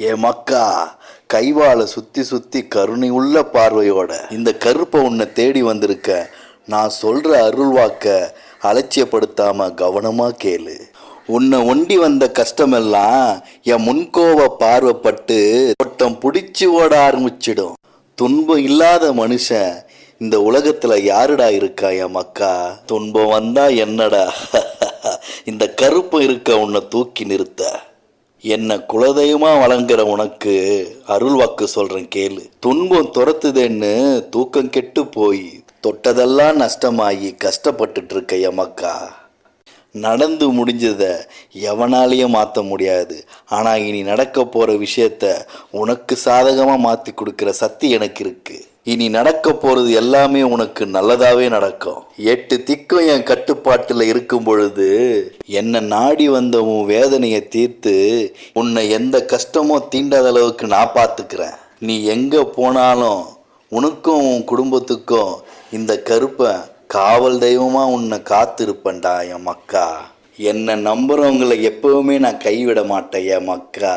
ஏ மக்கா கைவால சுத்தி சுத்தி கருணை உள்ள பார்வையோட இந்த கருப்பை உன்னை தேடி வந்திருக்க நான் சொல்ற அருள்வாக்க அலட்சியப்படுத்தாம கவனமா கேளு. உன்னை ஒண்டி வந்த கஷ்டமெல்லாம் என் முன்கோவ பார்வைப்பட்டு ஒட்டம் பிடிச்சி ஓட ஆரம்பிச்சிடும். துன்பம் இல்லாத மனுஷன் இந்த உலகத்துல யாருடா இருக்கா என் மக்கா? துன்பம் வந்தா என்னடா? இந்த கருப்பு இருக்க உன்னை தூக்கி நிறுத்த. என்ன குலதெய்வமா வழங்குற உனக்கு அருள் வாக்கு சொல்றேன் கேளு. துன்பம் துரத்துதேன்னு தூக்கம் கெட்டு போய் தொட்டதெல்லாம் நஷ்டமாகி கஷ்டப்பட்டுட்டு இருக்க எமக்கா நடந்து முடிஞ்சதை எவனாலேயும் மாற்ற முடியாது. ஆனால் இனி நடக்க போகிற விஷயத்த உனக்கு சாதகமாக மாற்றி கொடுக்குற சக்தி எனக்கு இருக்குது இனி நடக்க போகிறது எல்லாமே உனக்கு நல்லதாகவே நடக்கும். எட்டு திக்கும் என் கட்டுப்பாட்டில் இருக்கும் பொழுது என்னை நாடி வந்த உன் வேதனையை தீர்த்து உன்னை எந்த கஷ்டமோ தீண்டாத அளவுக்கு நான் பார்த்துக்கிறேன். நீ எங்கே போனாலும் உனக்கும் உன் குடும்பத்துக்கும் இந்த கருப்பை காவல் தெய்வமா உன்னை காத்திருப்பேன்டா என் மக்கா. என்னை நம்புறவங்களை எப்பவுமே நான் கைவிட மாட்டேன் என் மக்கா.